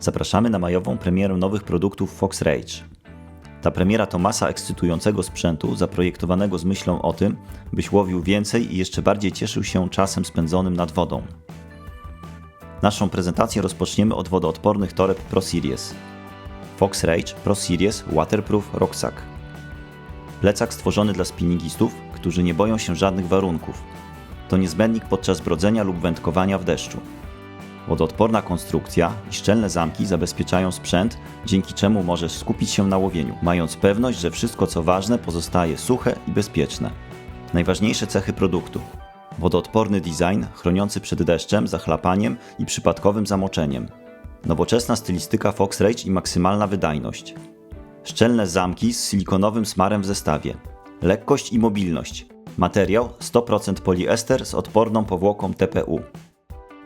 zapraszamy na majową premierę nowych produktów Fox Rage. Ta premiera to masa ekscytującego sprzętu, zaprojektowanego z myślą o tym, byś łowił więcej i jeszcze bardziej cieszył się czasem spędzonym nad wodą. Naszą prezentację rozpoczniemy od wodoodpornych toreb Pro Series. Fox Rage Pro Series Waterproof Rucksack. Plecak stworzony dla spinningistów, którzy nie boją się żadnych warunków. To niezbędnik podczas brodzenia lub wędkowania w deszczu. Wodoodporna konstrukcja i szczelne zamki zabezpieczają sprzęt, dzięki czemu możesz skupić się na łowieniu, mając pewność, że wszystko co ważne pozostaje suche i bezpieczne. Najważniejsze cechy produktu: wodoodporny design chroniący przed deszczem, zachlapaniem i przypadkowym zamoczeniem. Nowoczesna stylistyka Fox Rage i maksymalna wydajność. Szczelne zamki z silikonowym smarem w zestawie. Lekkość i mobilność. Materiał 100% poliester z odporną powłoką TPU.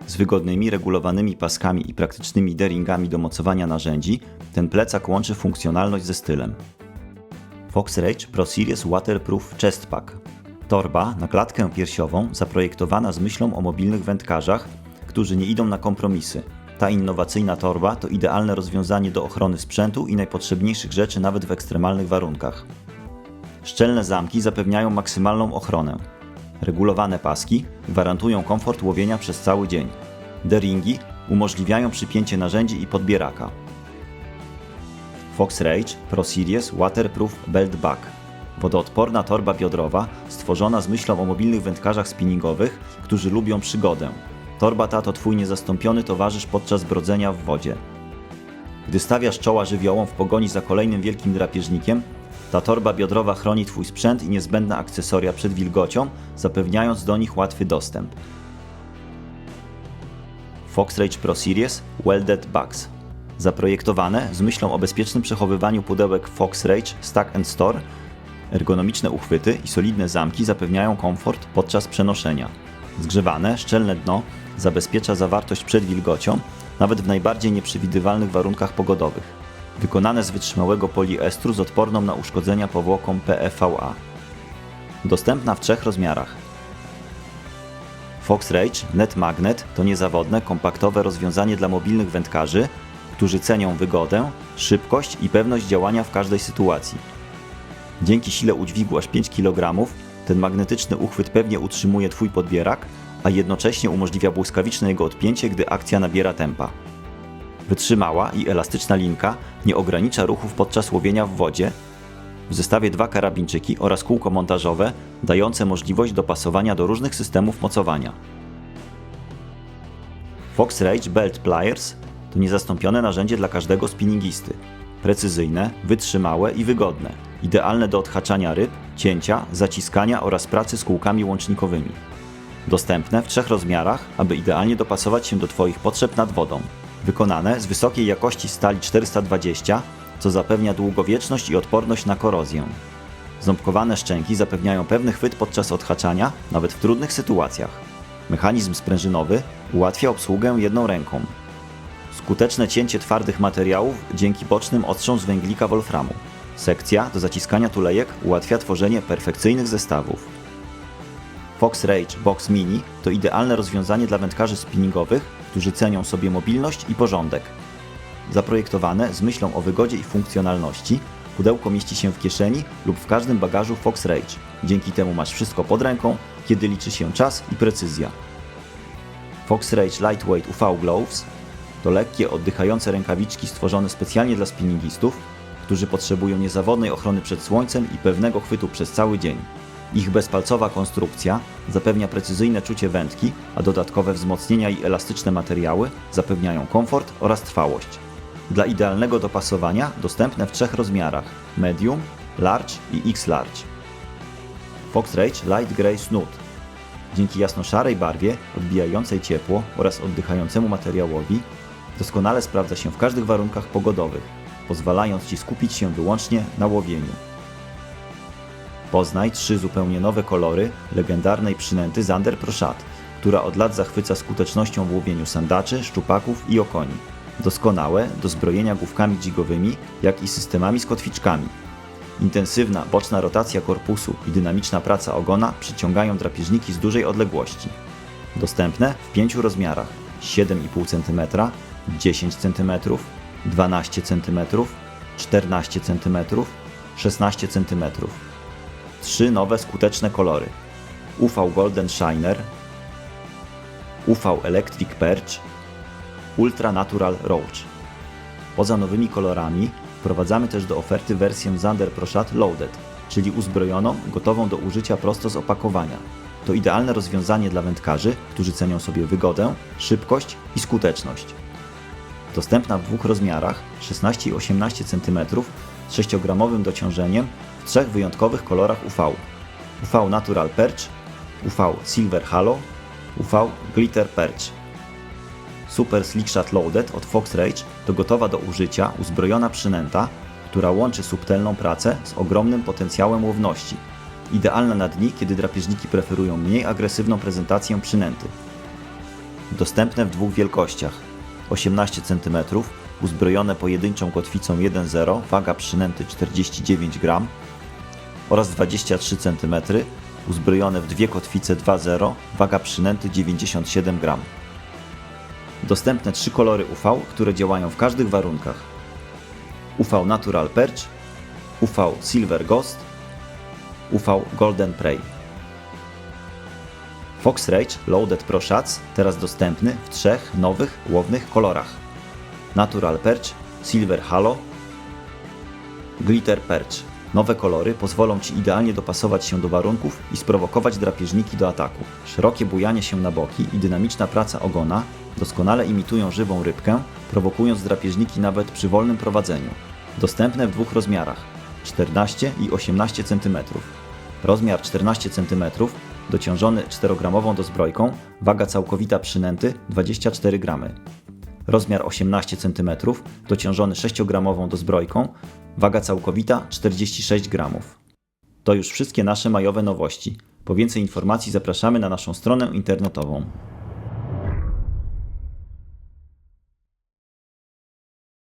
Z wygodnymi, regulowanymi paskami i praktycznymi deringami do mocowania narzędzi, ten plecak łączy funkcjonalność ze stylem. Fox Rage Pro Series Waterproof Chest Pack. Torba na klatkę piersiową zaprojektowana z myślą o mobilnych wędkarzach, którzy nie idą na kompromisy. Ta innowacyjna torba to idealne rozwiązanie do ochrony sprzętu i najpotrzebniejszych rzeczy nawet w ekstremalnych warunkach. Szczelne zamki zapewniają maksymalną ochronę. Regulowane paski gwarantują komfort łowienia przez cały dzień. Deringi umożliwiają przypięcie narzędzi i podbieraka. Fox Rage Pro Series Waterproof Belt Bag. Wodoodporna torba biodrowa stworzona z myślą o mobilnych wędkarzach spinningowych, którzy lubią przygodę. Torba ta to Twój niezastąpiony towarzysz podczas brodzenia w wodzie. Gdy stawiasz czoła żywiołom w pogoni za kolejnym wielkim drapieżnikiem, ta torba biodrowa chroni Twój sprzęt i niezbędne akcesoria przed wilgocią, zapewniając do nich łatwy dostęp. Fox Rage Pro Series Welded Bags. Zaprojektowane z myślą o bezpiecznym przechowywaniu pudełek Fox Rage Stack and Store, ergonomiczne uchwyty i solidne zamki zapewniają komfort podczas przenoszenia. Zgrzewane, szczelne dno zabezpiecza zawartość przed wilgocią, nawet w najbardziej nieprzewidywalnych warunkach pogodowych. Wykonane z wytrzymałego poliestru z odporną na uszkodzenia powłoką PFVA. Dostępna w trzech rozmiarach. Fox Rage Net Magnet to niezawodne, kompaktowe rozwiązanie dla mobilnych wędkarzy, którzy cenią wygodę, szybkość i pewność działania w każdej sytuacji. Dzięki sile udźwigu aż 5 kg, ten magnetyczny uchwyt pewnie utrzymuje Twój podbierak, a jednocześnie umożliwia błyskawiczne jego odpięcie, gdy akcja nabiera tempa. Wytrzymała i elastyczna linka nie ogranicza ruchów podczas łowienia w wodzie. W zestawie dwa karabinczyki oraz kółko montażowe dające możliwość dopasowania do różnych systemów mocowania. Fox Rage Belt Pliers to niezastąpione narzędzie dla każdego spinningisty. Precyzyjne, wytrzymałe i wygodne. Idealne do odhaczania ryb, cięcia, zaciskania oraz pracy z kółkami łącznikowymi. Dostępne w trzech rozmiarach, aby idealnie dopasować się do Twoich potrzeb nad wodą. Wykonane z wysokiej jakości stali 420, co zapewnia długowieczność i odporność na korozję. Ząbkowane szczęki zapewniają pewny chwyt podczas odhaczania, nawet w trudnych sytuacjach. Mechanizm sprężynowy ułatwia obsługę jedną ręką. Skuteczne cięcie twardych materiałów dzięki bocznym ostrzom z węglika wolframu. Sekcja do zaciskania tulejek ułatwia tworzenie perfekcyjnych zestawów. Fox Rage Box Mini to idealne rozwiązanie dla wędkarzy spinningowych, którzy cenią sobie mobilność i porządek. Zaprojektowane z myślą o wygodzie i funkcjonalności, pudełko mieści się w kieszeni lub w każdym bagażu Fox Rage. Dzięki temu masz wszystko pod ręką, kiedy liczy się czas i precyzja. Fox Rage Lightweight UV Gloves to lekkie, oddychające rękawiczki stworzone specjalnie dla spinningistów, którzy potrzebują niezawodnej ochrony przed słońcem i pewnego chwytu przez cały dzień. Ich bezpalcowa konstrukcja zapewnia precyzyjne czucie wędki, a dodatkowe wzmocnienia i elastyczne materiały zapewniają komfort oraz trwałość. Dla idealnego dopasowania dostępne w trzech rozmiarach: medium, large i X-large. Fox Rage Light Grey Snoot. Dzięki jasno-szarej barwie, odbijającej ciepło oraz oddychającemu materiałowi, doskonale sprawdza się w każdych warunkach pogodowych, pozwalając Ci skupić się wyłącznie na łowieniu. Poznaj trzy zupełnie nowe kolory legendarnej przynęty Zander Proshad, która od lat zachwyca skutecznością w łowieniu sandaczy, szczupaków i okoni. Doskonałe do zbrojenia główkami dźwigowymi, jak i systemami z kotwiczkami. Intensywna boczna rotacja korpusu i dynamiczna praca ogona przyciągają drapieżniki z dużej odległości. Dostępne w pięciu rozmiarach 7,5 cm, 10 cm, 12 cm, 14 cm, 16 cm. Trzy nowe skuteczne kolory: UV Golden Shiner, UV Electric Perch, Ultra Natural Roach. Poza nowymi kolorami wprowadzamy też do oferty wersję Zander ProShot Loaded, czyli uzbrojoną, gotową do użycia prosto z opakowania. To idealne rozwiązanie dla wędkarzy, którzy cenią sobie wygodę, szybkość i skuteczność. Dostępna w dwóch rozmiarach 16 i 18 cm z 6-gramowym dociążeniem w trzech wyjątkowych kolorach UV: UV Natural Perch, UV Silver Halo, UV Glitter Perch. Super Slick Shot Loaded od Fox Rage to gotowa do użycia uzbrojona przynęta, która łączy subtelną pracę z ogromnym potencjałem łowności. Idealna na dni, kiedy drapieżniki preferują mniej agresywną prezentację przynęty. Dostępne w dwóch wielkościach: 18 cm, uzbrojone pojedynczą kotwicą 1.0, waga przynęty 49 g oraz 23 cm, uzbrojone w dwie kotwice 2.0, waga przynęty 97 g. Dostępne trzy kolory UV, które działają w każdych warunkach. UV Natural Perch, UV Silver Ghost, UV Golden Prey. Fox Rage Loaded Pro Shots teraz dostępny w trzech nowych łownych kolorach. Natural Perch, Silver Halo, Glitter Perch. Nowe kolory pozwolą Ci idealnie dopasować się do warunków i sprowokować drapieżniki do ataku. Szerokie bujanie się na boki i dynamiczna praca ogona doskonale imitują żywą rybkę, prowokując drapieżniki nawet przy wolnym prowadzeniu. Dostępne w dwóch rozmiarach 14 i 18 cm. Rozmiar 14 cm dociążony 4-gramową dozbrojką, waga całkowita przynęty 24 gramy. Rozmiar 18 cm dociążony 6-gramową dozbrojką, waga całkowita 46 gramów. To już wszystkie nasze majowe nowości. Po więcej informacji zapraszamy na naszą stronę internetową.